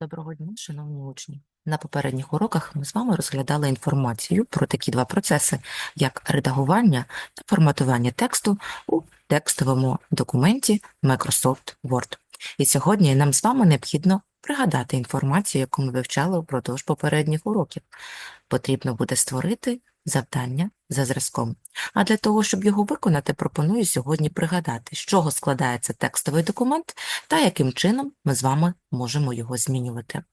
Доброго дня, шановні учні. На попередніх уроках ми з вами розглядали інформацію про такі два процеси, як редагування та форматування тексту у текстовому документі Microsoft Word. І сьогодні нам з вами необхідно пригадати інформацію, яку ми вивчали впродовж попередніх уроків. Потрібно буде створити завдання за зразком. А для того, щоб його виконати, пропоную сьогодні пригадати, з чого складається текстовий документ та яким чином ми з вами можемо його змінювати.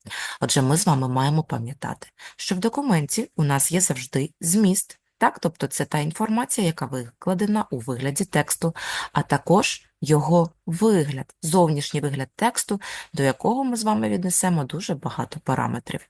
Отже, ми з вами маємо пам'ятати, що в документі у нас є завжди зміст, так? тобто це та інформація, яка викладена у вигляді тексту, а також його вигляд, зовнішній вигляд тексту, до якого ми з вами віднесемо дуже багато параметрів.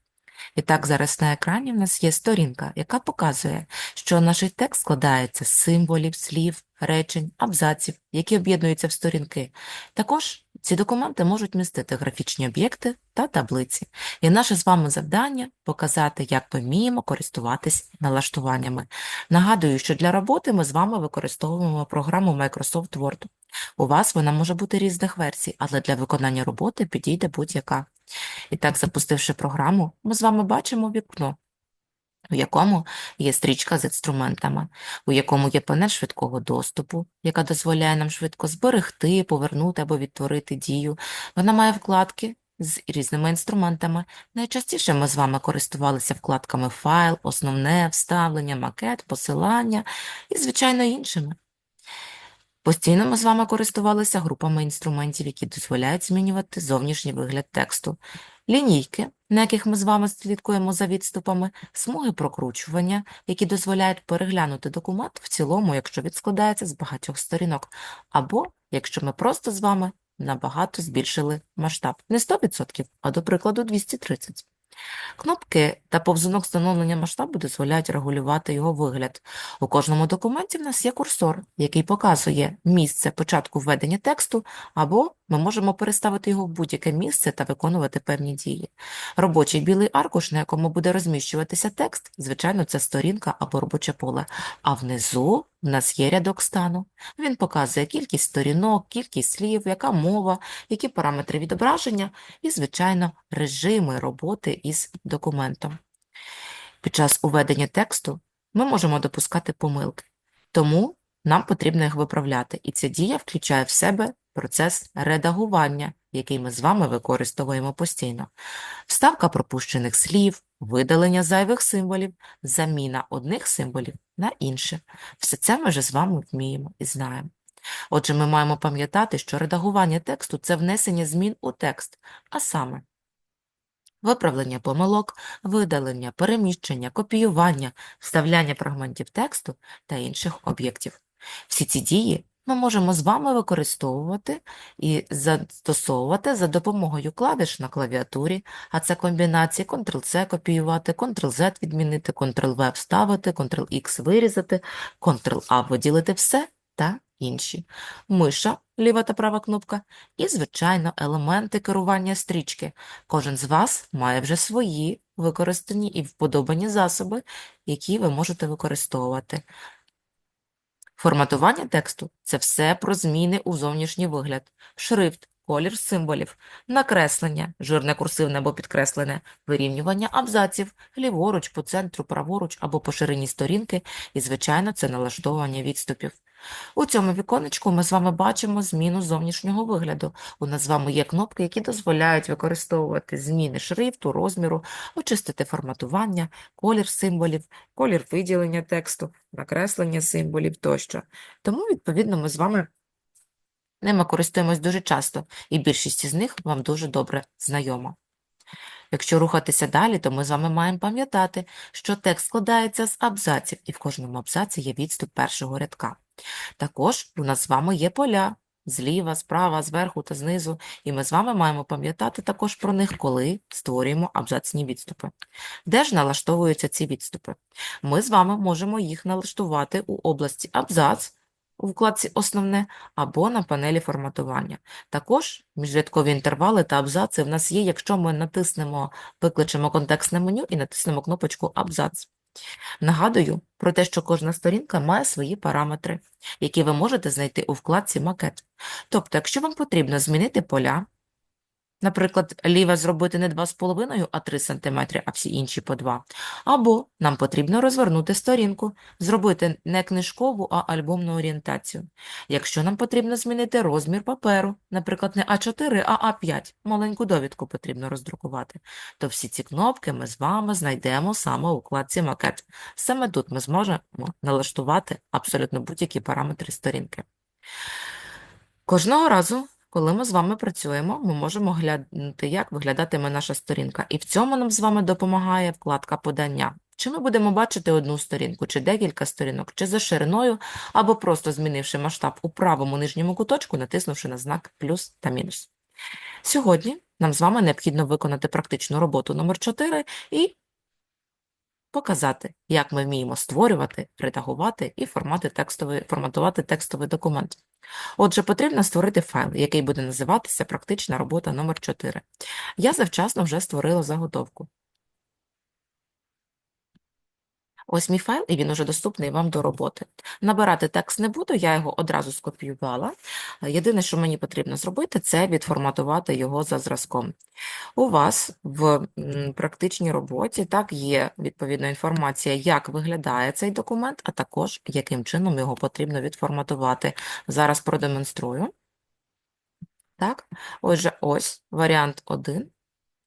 І так, зараз на екрані в нас є сторінка, яка показує, що наш текст складається з символів, слів, речень, абзаців, які об'єднуються в сторінки. Також ці документи можуть містити графічні об'єкти та таблиці. І наше з вами завдання показати, як ми вміємо користуватись налаштуваннями. Нагадую, що для роботи ми з вами використовуємо програму Microsoft Word. У вас вона може бути різних версій, але для виконання роботи підійде будь-яка. І так, запустивши програму, ми з вами бачимо вікно, у якому є стрічка з інструментами, у якому є панель швидкого доступу, яка дозволяє нам швидко зберегти, повернути або відтворити дію. Вона має вкладки з різними інструментами. Найчастіше ми з вами користувалися вкладками файл, основне, вставлення, макет, посилання і, звичайно, іншими. Постійно ми з вами користувалися групами інструментів, які дозволяють змінювати зовнішній вигляд тексту. Лінійки, на яких ми з вами слідкуємо за відступами, смуги прокручування, які дозволяють переглянути документ в цілому, якщо він складається з багатьох сторінок, або якщо ми просто з вами набагато збільшили масштаб. Не 100%, а, до прикладу, 230. Кнопки та повзунок встановлення масштабу дозволяють регулювати його вигляд. У кожному документі в нас є курсор, який показує місце початку введення тексту, або ми можемо переставити його в будь-яке місце та виконувати певні дії. Робочий білий аркуш, на якому буде розміщуватися текст, звичайно, це сторінка або робоче поле. А внизу в нас є рядок стану. Він показує кількість сторінок, кількість слів, яка мова, які параметри відображення і, звичайно, режими роботи із документом. Під час уведення тексту ми можемо допускати помилки, тому нам потрібно їх виправляти, і ця дія включає в себе процес редагування, який ми з вами використовуємо постійно. Вставка пропущених слів, видалення зайвих символів, заміна одних символів на інші. Все це ми вже з вами вміємо і знаємо. Отже, ми маємо пам'ятати, що редагування тексту – це внесення змін у текст, а саме виправлення помилок, видалення, переміщення, копіювання, вставляння фрагментів тексту та інших об'єктів. Всі ці дії ми можемо з вами використовувати і застосовувати за допомогою клавіш на клавіатурі, а це комбінації Ctrl-C копіювати, Ctrl-Z відмінити, Ctrl-V вставити, Ctrl-X вирізати, Ctrl-A виділити все та інші. Миша, ліва та права кнопка, і, звичайно, елементи керування стрічки. Кожен з вас має вже свої використані і вподобані засоби, які ви можете використовувати. Форматування тексту – це все про зміни у зовнішній вигляд, шрифт, колір символів, накреслення, жирне курсивне або підкреслене, вирівнювання абзаців, ліворуч, по центру, праворуч або по ширині сторінки і, звичайно, це налаштовування відступів. У цьому віконечку ми з вами бачимо зміну зовнішнього вигляду. У нас з вами є кнопки, які дозволяють використовувати зміни шрифту, розміру, очистити форматування, колір символів, колір виділення тексту, накреслення символів тощо. Тому, відповідно, ми з вами ними користуємось дуже часто, і більшість із них вам дуже добре знайома. Якщо рухатися далі, то ми з вами маємо пам'ятати, що текст складається з абзаців, і в кожному абзаці є відступ першого рядка. Також у нас з вами є поля зліва, справа, зверху та знизу, і ми з вами маємо пам'ятати також про них, коли створюємо абзацні відступи. Де ж налаштовуються ці відступи? Ми з вами можемо їх налаштувати у області абзац, у вкладці «Основне» або на панелі форматування. Також міжрядкові інтервали та абзаци в нас є, якщо ми натиснемо, викличемо контекстне меню і натиснемо кнопочку «Абзац». Нагадую про те, що кожна сторінка має свої параметри, які ви можете знайти у вкладці «Макет». Тобто, якщо вам потрібно змінити поля, Наприклад, ліве зробити не 2,5, а 3 см, а всі інші по 2. Або нам потрібно розвернути сторінку, зробити не книжкову, а альбомну орієнтацію. Якщо нам потрібно змінити розмір паперу, наприклад, не А4, а А5, маленьку довідку потрібно роздрукувати, то всі ці кнопки ми з вами знайдемо саме у вкладці «Макет». Саме тут ми зможемо налаштувати абсолютно будь-які параметри сторінки. Кожного разу, коли ми з вами працюємо, ми можемо глянути, як виглядатиме наша сторінка. І в цьому нам з вами допомагає вкладка подання. Чи ми будемо бачити одну сторінку, чи декілька сторінок, чи за шириною, або просто змінивши масштаб у правому нижньому куточку, натиснувши на знак плюс та мінус. Сьогодні нам з вами необхідно виконати практичну роботу номер 4 і показати, як ми вміємо створювати, редагувати і формати текстовий, форматувати текстовий документ. Отже, потрібно створити файл, який буде називатися Практична робота номер 4 Я завчасно вже створила заготовку. Ось мій файл, і він уже доступний вам до роботи. Набирати текст не буду, я його одразу скопіювала. Єдине, що мені потрібно зробити, це відформатувати його за зразком. У вас в практичній роботі так є відповідна інформація, як виглядає цей документ, а також яким чином його потрібно відформатувати. Зараз продемонструю. Так, отже, ось варіант 1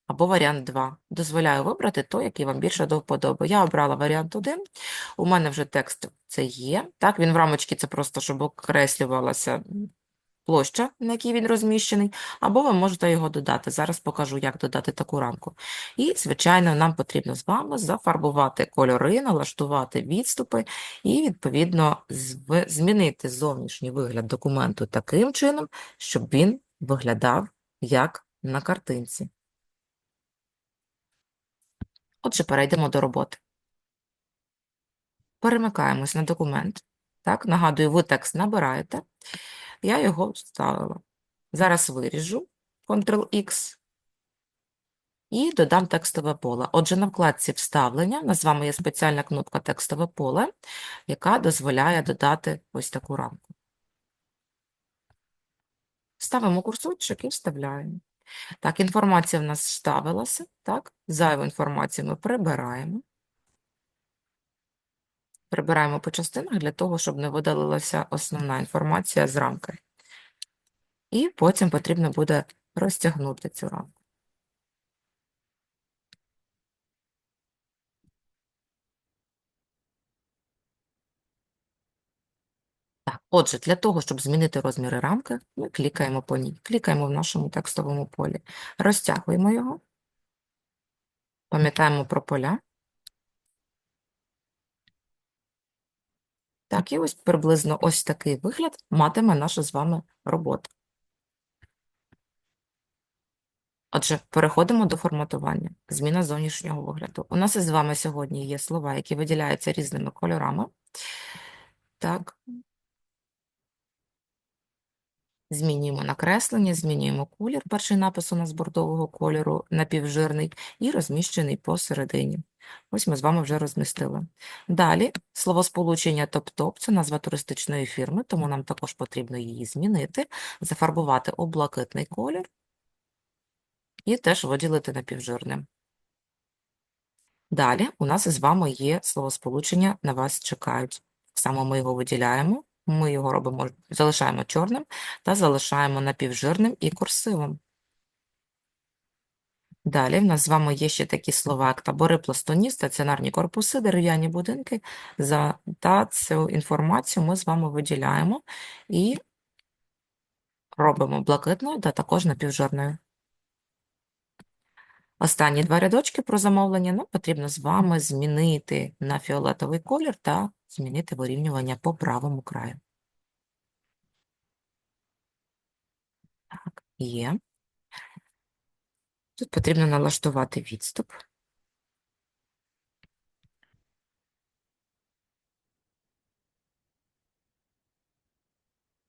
або варіант 2. Дозволяю вибрати той, який вам більше до вподоби. Я обрала варіант 1, у мене вже текст це є. Так, він в рамочці це просто, щоб окреслювалася площа, на якій він розміщений, або ви можете його додати. Зараз покажу, як додати таку рамку. І, звичайно, нам потрібно з вами зафарбувати кольори, налаштувати відступи і, відповідно, змінити зовнішній вигляд документу таким чином, щоб він виглядав як на картинці. Отже, перейдемо до роботи. Перемикаємось на документ. Так, нагадую, ви текст набираєте. Я його вставила. Зараз виріжу Ctrl-X і додам текстове поле. Отже, на вкладці вставлення у з вами є спеціальна кнопка текстове поле, яка дозволяє додати ось таку рамку. Ставимо курсорчик і вставляємо. Так, інформація в нас вставилася, так? Зайву інформацію ми прибираємо. Прибираємо по частинах для того, щоб не видалилася основна інформація з рамки. І потім потрібно буде розтягнути цю рамку. Так, отже, для того, щоб змінити розміри рамки, ми клікаємо по ній. Клікаємо в нашому текстовому полі, розтягуємо його, пам'ятаємо про поля. Так, і ось приблизно ось такий вигляд матиме наша з вами робота. Отже, переходимо до форматування. Зміна зовнішнього вигляду. У нас із вами сьогодні є слова, які виділяються різними кольорами. Так. Змінюємо накреслення, змінюємо колір. Перший напис у нас бордового кольору, напівжирний, і розміщений посередині. Ось ми з вами вже розмістили. Далі словосполучення топ-топ – це назва туристичної фірми, тому нам також потрібно її змінити, зафарбувати у блакитний колір і теж виділити напівжирним. Далі у нас із вами є словосполучення «на вас чекають». Так само ми його виділяємо, ми його робимо, залишаємо чорним та залишаємо напівжирним і курсивом. Далі в нас з вами є ще такі слова, як табори пластунів, стаціонарні корпуси, дерев'яні будинки. За, та цю інформацію ми з вами виділяємо і робимо блакитною та також напівжирною. Останні два рядочки про замовлення нам потрібно з вами змінити на фіолетовий колір та змінити вирівнювання по правому краю. Так, є. Тут потрібно налаштувати відступ.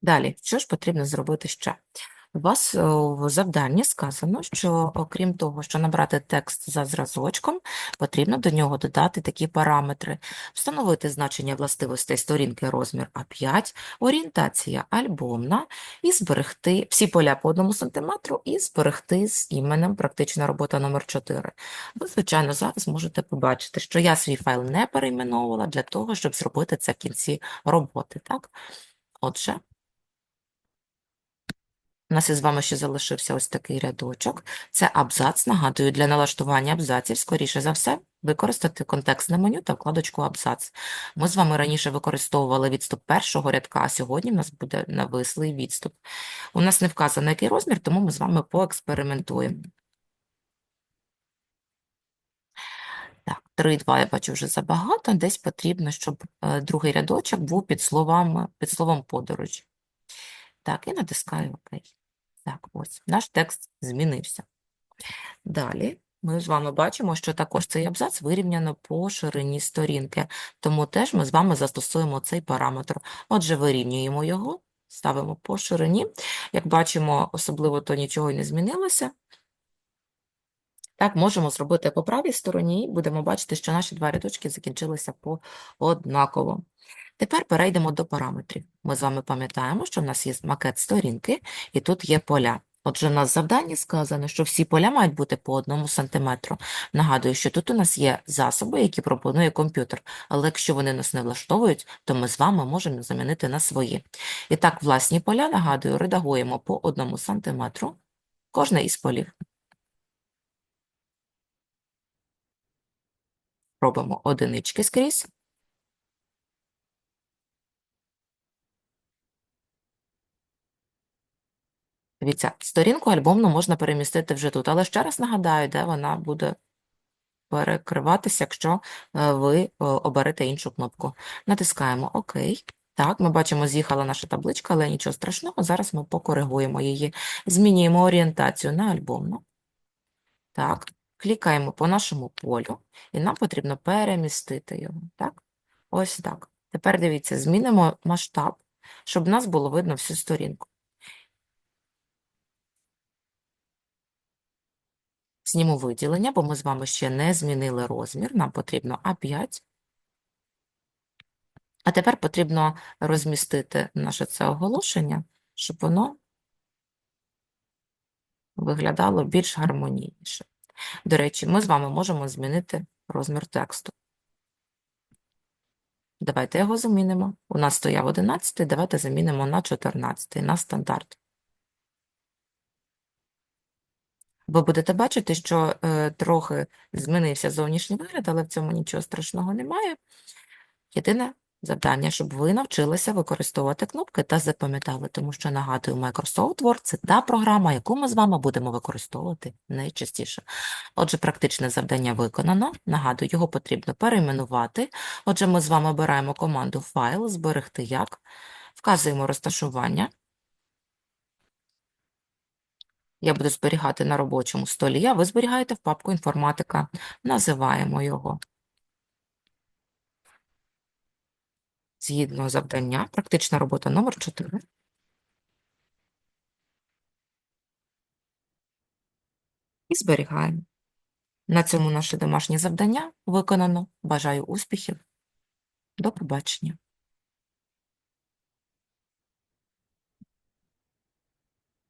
Далі, що ж потрібно зробити ще? У вас е, в завданні сказано, що окрім того, що набрати текст за зразочком, потрібно до нього додати такі параметри: встановити значення властивостей сторінки розмір А5, орієнтація альбомна і зберегти всі поля по одному сантиметру і зберегти з іменем практична робота номер 4. Ви, звичайно, зараз можете побачити, що я свій файл не перейменовувала для того, щоб зробити це в кінці роботи. Так? Отже, у нас із вами ще залишився ось такий рядочок. Це абзац. Нагадую, для налаштування абзаців, скоріше за все, використати контекстне меню та вкладочку абзац. Ми з вами раніше використовували відступ першого рядка, а сьогодні в нас буде навислий відступ. У нас не вказано, який розмір, тому ми з вами поекспериментуємо. Так, 3,2 я бачу вже забагато, десь потрібно, щоб е, другий рядочок був під словами, під словом подорожі. Так, і натискаю ОК. Ось, наш текст змінився. Далі ми з вами бачимо, що також цей абзац вирівняно по ширині сторінки, тому теж ми з вами застосуємо цей параметр. Отже, вирівнюємо його, ставимо по ширині. Як бачимо, особливо то нічого й не змінилося. Так, можемо зробити по правій стороні, і будемо бачити, що наші два рядочки закінчилися по однаково. Тепер перейдемо до параметрів. Ми з вами пам'ятаємо, що в нас є макет сторінки, і тут є поля. Отже, в нас в завданні сказано, що всі поля мають бути по одному сантиметру. Нагадую, що тут у нас є засоби, які пропонує комп'ютер, але якщо вони нас не влаштовують, то ми з вами можемо замінити на свої. І так, власні поля, нагадую, редагуємо по одному сантиметру кожне із полів. Робимо одинички скрізь. Дивіться, сторінку альбомну можна перемістити вже тут, але ще раз нагадаю, де вона буде перекриватися, якщо е, ви е, оберете іншу кнопку. Натискаємо ОК. Так, ми бачимо, з'їхала наша табличка, але нічого страшного, зараз ми покоригуємо її. Змінюємо орієнтацію на альбомну. Так, клікаємо по нашому полю, і нам потрібно перемістити його. Так? Ось так. Тепер дивіться, змінимо масштаб, щоб нас було видно всю сторінку. Зніму виділення, бо ми з вами ще не змінили розмір, нам потрібно А5. А тепер потрібно розмістити наше це оголошення, щоб воно виглядало більш гармонійніше. До речі, ми з вами можемо змінити розмір тексту. Давайте його замінимо. У нас стояв 11, давайте замінимо на 14, на стандарт. Ви будете бачити, що е, трохи змінився зовнішній вигляд, але в цьому нічого страшного немає. Єдине завдання, щоб ви навчилися використовувати кнопки та запам'ятали, тому що, нагадую, Microsoft Word – це та програма, яку ми з вами будемо використовувати найчастіше. Отже, практичне завдання виконано. Нагадую, його потрібно перейменувати. Отже, ми з вами обираємо команду «Файл», «Зберегти як», вказуємо розташування. Я буду зберігати на робочому столі, а ви зберігаєте в папку інформатика. Називаємо його. Згідно завдання, практична робота номер 4. І зберігаємо. На цьому наше домашнє завдання виконано. Бажаю успіхів. До побачення.